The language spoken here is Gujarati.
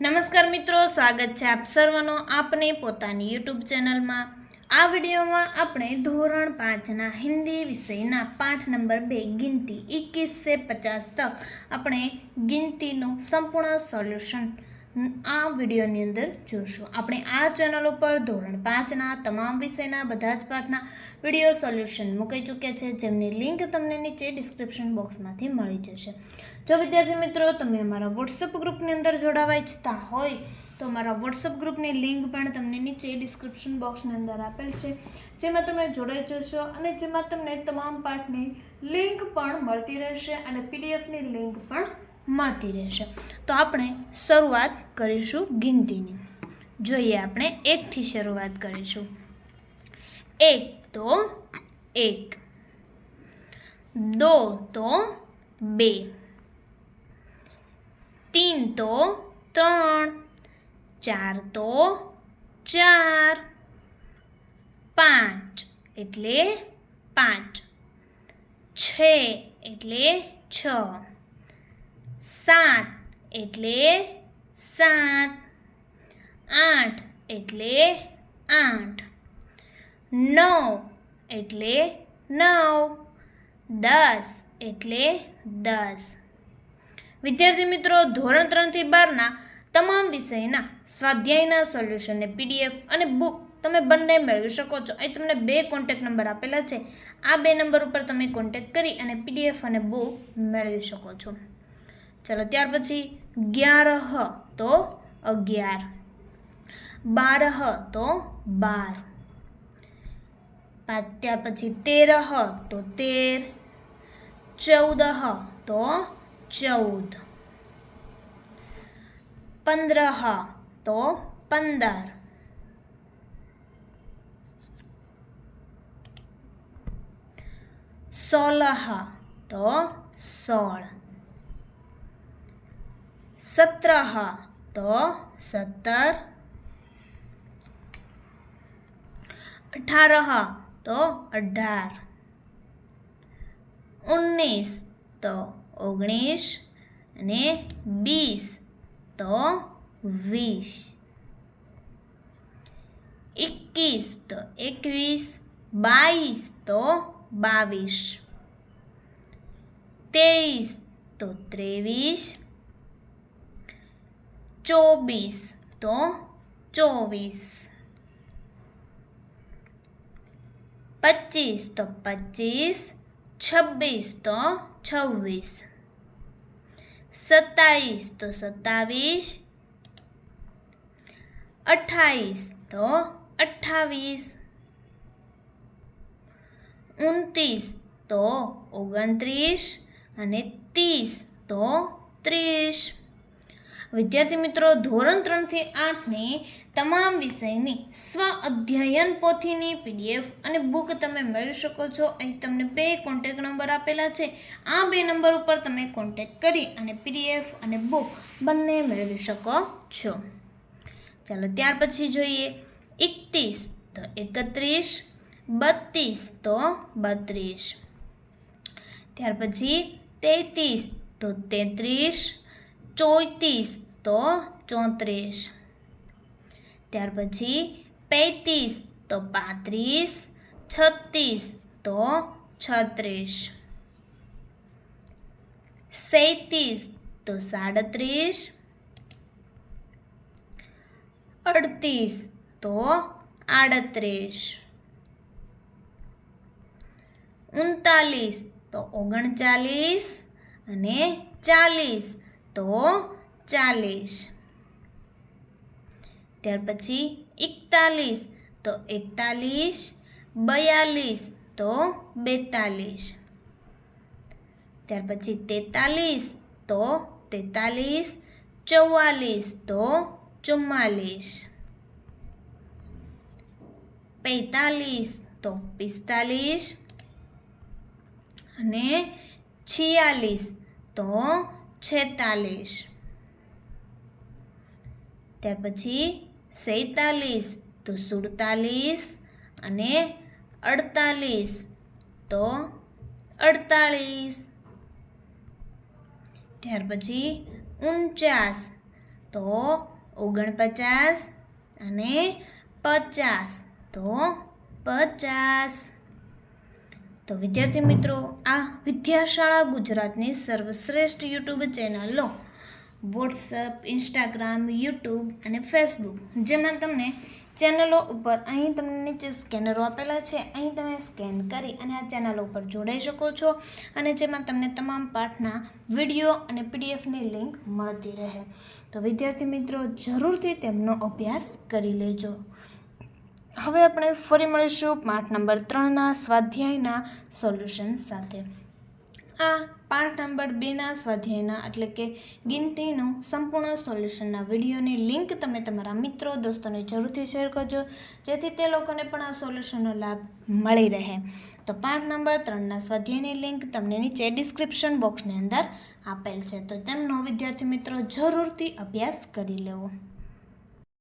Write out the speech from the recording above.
નમસ્કાર મિત્રો, સ્વાગત છે આપ સર્વનો આપને પોતાની યુટ્યુબ ચેનલમાં. આ વિડીયોમાં આપણે ધોરણ પાંચના હિન્દી વિષયના પાઠ નંબર બે, ગિનતી એકવીસ સે પચાસ તક આપણે ગિનતીનું સંપૂર્ણ સોલ્યુશન આ વિડીયોની અંદર જોશું. આપણે આ ચેનલ ઉપર ધોરણ પાંચના તમામ વિષયના બધા જ પાઠના વીડિયો સોલ્યુશન મૂકી ચૂક્યા છે, જેમની લિંક તમને નીચે ડિસ્ક્રિપ્શન બોક્સમાંથી મળી જશે. જો વિદ્યાર્થી મિત્રો, તમે અમારા વોટ્સઅપ ગ્રુપની અંદર જોડાવા ઈચ્છતા હોય, તો અમારા વોટ્સઅપ ગ્રુપની લિંક પણ તમને નીચે ડિસ્ક્રિપ્શન બોક્સની અંદર આપેલ છે. જેમાં તમે જોડાઈ જશો અને જેમાં તમને તમામ પાઠની લિંક પણ મળતી રહેશે અને પીડીએફની લિંક પણ મળતી રહેશે. તો આપણે શરૂઆત કરીશું ગિનતીની. જોઈએ આપણે એકથી શરૂઆત કરીશું. એક તો એક. દો તો બે. તીન તો ત્રણ. ચાર તો ચાર. પાંચ એટલે પાંચ. છ એટલે છ. સાત એટલે સાત. આઠ એટલે આઠ. નવ એટલે નવ. દસ એટલે દસ. વિદ્યાર્થી મિત્રો, ધોરણ ત્રણથી બારના તમામ વિષયના સ્વાધ્યાયના સોલ્યુશનને પીડીએફ અને બુક તમે બંને મેળવી શકો છો. અહીં તમને બે કોન્ટેક્ટ નંબર આપેલા છે. આ બે નંબર ઉપર તમે કોન્ટેક્ટ કરી અને પીડીએફ અને બુક મેળવી શકો છો. ચલો ત્યાર પછી ગ્યારહ તો અગિયાર બારહ તો બાર પા- ત્યાર પછી તેરહ તો તેર ચૌદહ તો ચૌદ પંદ્રહ તો પંદર સોલહ તો સોળ સત્રહ તો સત્તર અઠાર અઢારહ તો અઢાર ઓગણીસ તો ઓગણીસ અને બીસ તો વીસ એકવીસ તો એકવીસ બાવીસ તો બાવીસ તેવીસ તો ત્રેવીસ ચોવીસ. તો ચોવીસ. પચીસ, તો પચીસ. છવ્વીસ, તો છવ્વીસ. સત્તાવીસ, તો સત્તાવીસ. અઠ્ઠાવીસ તો અઠ્ઠાવીસ ઉનત્રીસ, તો ઓગણત્રીસ. અને ત્રીસ, તો ત્રીસ. વિદ્યાર્થી મિત્રો, ધોરણ ત્રણથી આઠની તમામ વિષયની સ્વ અધ્યયન પોથીની પીડીએફ અને બુક તમે મેળવી શકો છો. અહીં તમને બે કોન્ટેક નંબર આપેલા છે. આ બે નંબર ઉપર તમે કોન્ટેક કરી અને પીડીએફ અને બુક બંને મેળવી શકો છો. ચાલો, ત્યાર પછી જોઈએ. એકત્રીસ તો એકત્રીસ, બત્રીસ તો બત્રીસ. ત્યાર પછી તેત્રીસ તો તેત્રીસ ચોત્રીસ, તો ચોત્રીસ. ત્યાર પછી પૈંત્રીસ, તો પાંત્રીસ. છત્રીસ, તો છત્રીસ. સૈત્રીસ, તો સાડત્રીસ. અડતીસ તો આડત્રીસ. ઉનતાલીસ, તો ઓગણચાલીસ. અને ચાલીસ તો ચાલીસ. ત્યાર પછી એકતાલીસ, તો એકતાલીસ, બયાલીસ, તો બેતાલીસ. ત્યાર પછી તેતાલીસ, તો તેતાલીસ, ચૌવાલીસ, તો ચુમ્માલીસ. પૈતાલીસ, તો પિસ્તાલીસ. અને છિયાલીસ, તો છેતાલીસ. ત્યાર પછી સૈતાલીસ, તો સુડતાલીસ અને અડતાલીસ, તો અડતાળીસ ત્યાર પછી ઉનચાસ, તો ઓગણપચાસ અને પચાસ, તો પચાસ. તો વિદ્યાર્થી મિત્રો, આ વિદ્યાશાળા ગુજરાતની સર્વશ્રેષ્ઠ યુટ્યુબ ચેનલો વોટ્સઅપ ઇન્સ્ટાગ્રામ, યુટ્યુબ અને ફેસબુક, જેમાં તમને ચેનલો ઉપર અહીં તમને નીચે સ્કેનરો આપેલા છે. અહીં તમે સ્કેન કરી અને આ ચેનલો ઉપર જોડાઈ શકો છો અને જેમાં તમને તમામ પાઠના વીડિયો અને પીડીએફની લિંક મળતી રહે. તો વિદ્યાર્થી મિત્રો, જરૂરથી તેમનો અભ્યાસ કરી લેજો. હવે આપણે ફરી મળીશું પાઠ નંબર ત્રણના સ્વાધ્યાયના સોલ્યુશન સાથે. આ પાઠ નંબર બેના સ્વાધ્યાયના એટલે કે ગિનતીનું સંપૂર્ણ સોલ્યુશનના વિડીયોની લિંક તમે તમારા મિત્રો, દોસ્તોને જરૂરથી શેર કરજો, જેથી તે લોકોને પણ આ સોલ્યુશનનો લાભ મળી રહે. તો પાઠ નંબર ત્રણના સ્વાધ્યાયની લિંક તમને નીચે ડિસ્ક્રિપ્શન બોક્સની અંદર આપેલ છે. તો તેમનો વિદ્યાર્થી મિત્રો, જરૂરથી અભ્યાસ કરી લેવો.